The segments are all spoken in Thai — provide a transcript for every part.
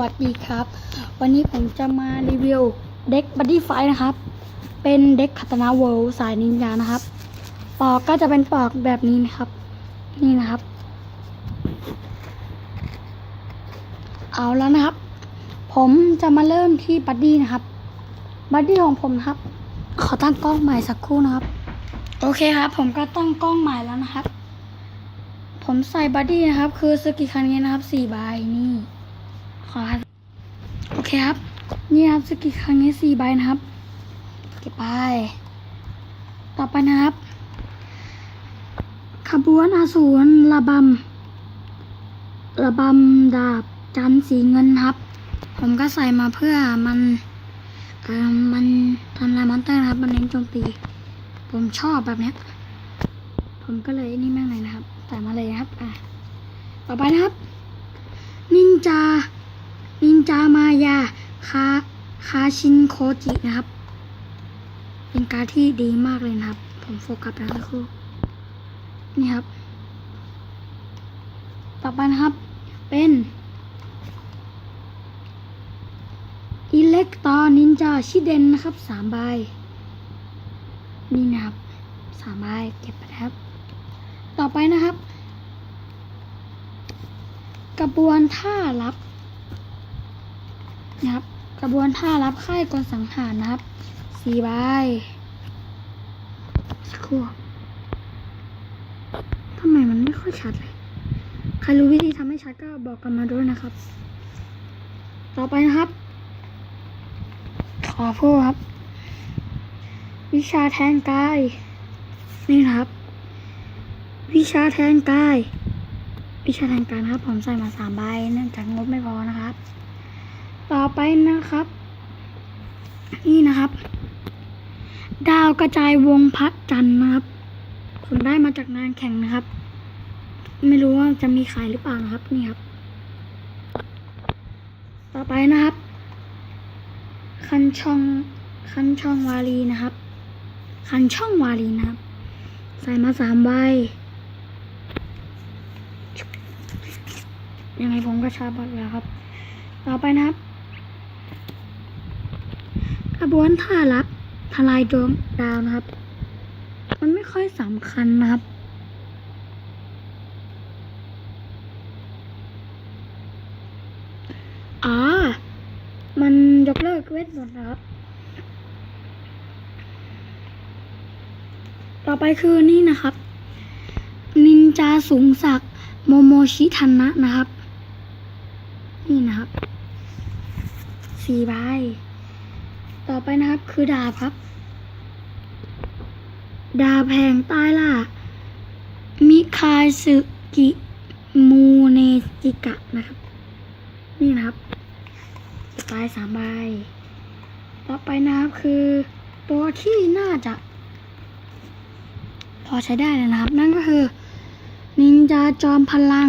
วัสดีครับ วันนี้ผมจะมารีวิวเด็กบัดดี้ไฟนะครับ เป็นเด็กคัตนาเวิลสายนินจานะครับ ปอกก็จะเป็นปอกแบบนี้นะครับ นี่นะครับ เอาแล้วนะครับ ผมจะมาเริ่มที่บัดดี้นะครับ บัดดี้ของผมนะครับ ขอตั้งกล้องใหม่สักครู่นะครับ โอเคครับ ผมก็ตั้งกล้องใหม่แล้วนะครับ ผมใส่บัดดี้นะครับ คือสกิคันนี้นะครับสี่ใบนี่ ขอครับโอเคครับ นี่ครับสกิคันนี้สี่ใบนะครับ เก็บไป ต่อไปนะครับ ขบวนอาสูรระบำระบำดาบจันสีเงินครับ ผมก็ใส่มาเพื่อมันเออมันทำลายมอนเตอร์นะครับ มันเน้นโจมตี ผมชอบแบบเนี้ยผมก็เลยนี่แม่งเลยนะครับใส่มาเลยนะครับ อะ ต่อไปนะครับ นินจา จามายาคาคาชินโคจินะครับ เป็นการดที่ดีมากเลยนะครับ ผมโฟกัสแล้วครูนี่ครับ ต่อไปนะครับ เป็นอิเล็กตอนินจาชิเดนนะครับสามใบ นี่นะครับสามใบเก็บไปครับ ต่อไปนะครับ กระบวนท่ารับ นะครับ กระบวนท่ารับค่ายกลสังหารนะครับสี่ใบสักครู่ทำไมมันไม่ค่อยชัดเลย ใครรู้วิธีทำให้ชัดก็บอกกันมาด้วยนะครับ ต่อไปนะครับ ขอพูดครับ วิชาแทนกาย นี่ครับ วิชาแทนกายวิชาแทนกายนะครับ ผมใส่มาสามใบเนื่องจากงบไม่พอนะครับ ต่อไปนะครับ นี่นะครับ ดาวกระจายวงพัดจันทร์นะครับ ผมได้มาจากงานแข่งนะครับ ไม่รู้ว่าจะมีขายหรือเปล่านะครับนี่ครับ ต่อไปนะครับ คันช่องคันช่องวาลีนะครับ คันช่องวาลีนะครับ ใส่มาสามใบยังไงผมก็ชาบอดแล้วครับ ต่อไปนะครับ ระบวนท่ารับทลายดวงดาวนะครับ มันไม่ค่อยสำคัญนะครับอ่ามันยกเลิกเวทมนต์นะครับ ต่อไปคือนี่นะครับ นินจาสูงศักดิ์โมโมชิทันนะนะครับ นี่นะครับสี่ใบ ต่อไปนะครับคือดาบครับ ดาบแห่งใต้ล่า มิคาสึกิมูเนจิกะนะครับ นี่นะครับปลายสามใบ ต่อไปนะครับคือ ตัวที่น่าจะ พอใช้ได้เลยนะครับ นั่นก็คือ นินจาจอมพลัง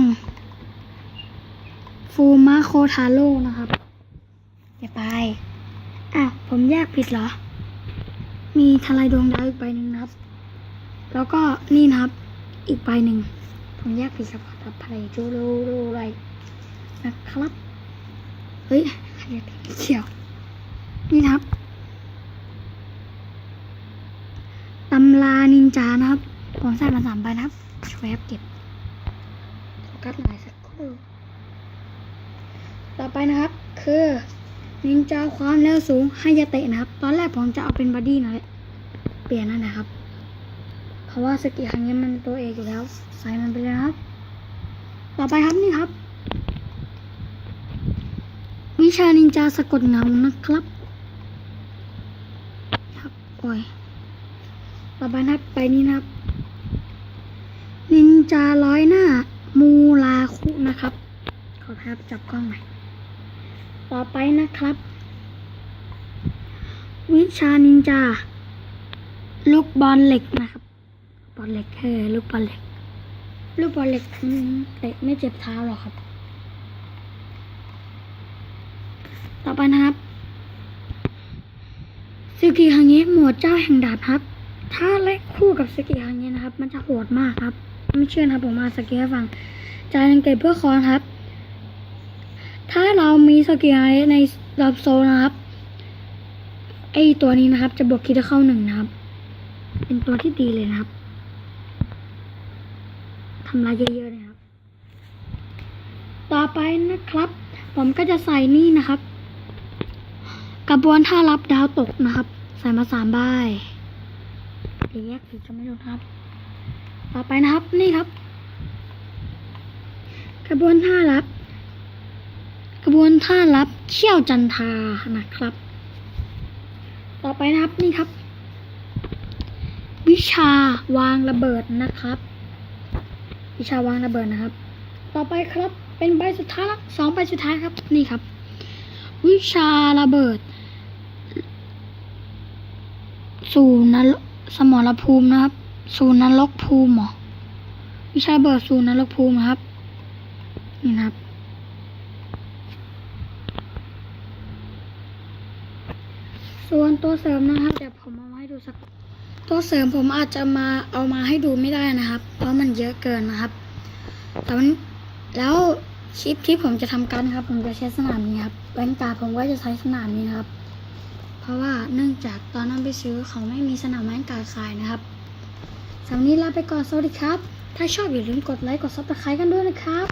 ฟูมาโคทาโร่นะครับเก็บไป อ้าวผมแยกผิดเหรอ มีทลายดวงดาวอีกใบหนึ่งนะครับ แล้วก็นี่นะครับ อีกใบหนึ่ง ผมแยกผิดครับกับพลายจูโรโรไรนะครับ เฮ้ยใครจะเขียว นี่นะครับตำรานินจานะครับ ผมใส่มาสามใบนะครับช่วยแอปเก็บโฟกัสหน่อยสักครู่ต่อไปนะครับ คือ นินจาความเร็วสูงให้ยาเตะนะครับ ตอนแรกผมจะเอาเป็นบอดี้หน่อยเปลี่ยนนั่นนะครับ เพราะว่าสกิครั้งนี้มันตัวเอกอยู่แล้ว ใส่มันไปเลยนะครับ ต่อไปครับนี่ครับ วิชานินจาสะกดเงานะครับ ครับโอ้ยต่อไปนะครับไปนี่นะครับ นินจาร้อยหน้ามูลาคุนะครับ ขอภาพจับกล้องหน่อย ต่อไปนะครับ วิชานินจา ลูกบอลเหล็กนะครับ บอลเหล็กเออลูกบอลเหล็ก ลูกบอลเหล็กเตะไม่เจ็บเท้าหรอกครับ ต่อไปนะครับสกิฮังเงะหมวดเจ้าแห่งดาบครับ ถ้าเล่นคู่กับสกิฮังเงะนะครับ มันจะโหดมากครับ ไม่เชื่อนะครับผมมาสกิให้ฟังจ่ายนังเกตเพื่อคอนครับ ถ้าเรามีสกิลในรอบโซนนะครับ ไอตัวนี้นะครับ จะบวกคิดเข้าหนึ่งนะครับ เป็นตัวที่ดีเลยนะครับทำลายเยอะๆนะครับ ต่อไปนะครับ ผมก็จะใส่นี่นะครับ กระบวนท่ารับดาวตกนะครับ ใส่มาสามใบเดี๋ยวแยกผิดจะไม่รู้นครับ ต่อไปนะครับนี่ครับ กระบวนท่ารับ บวนท่ารับเชี่ยวจันทานะครับ ต่อไปนะครับนี่ครับ วิชาวางระเบิดนะครับ วิชาวางระเบิดนะครับ ต่อไปครับเป็นใบสุดท้ายละสองใบสุดท้ายครับนี่ครับ วิชาระเบิด สู่นรกสมรภูมินะครับ สู่นรกภูมิหรอวิชาระเบิดสู่นรกภูมิครับนี่นะครับ ส่วนตัวเสริมนะครับเดี๋ยวผมเอามาให้ดูสัก ตัวเสริมผมอาจจะมาเอามาให้ดูไม่ได้นะครับ เพราะมันเยอะเกินนะครับ แต่มันแล้วคลิปที่ผมจะทำกันครับ ผมจะใช้สนามนี้ครับแว่นตาผมก็จะใช้สนามนี้ครับ เพราะว่าเนื่องจากตอนนั้นไปซื้อเขาไม่มีสนามแว่นตาขายนะครับสำหรับวันนี้ลาไปก่อนสวัสดีครับ ถ้าชอบอย่าลืมกดไลค์กดซับสไครต์กันด้วยนะครับ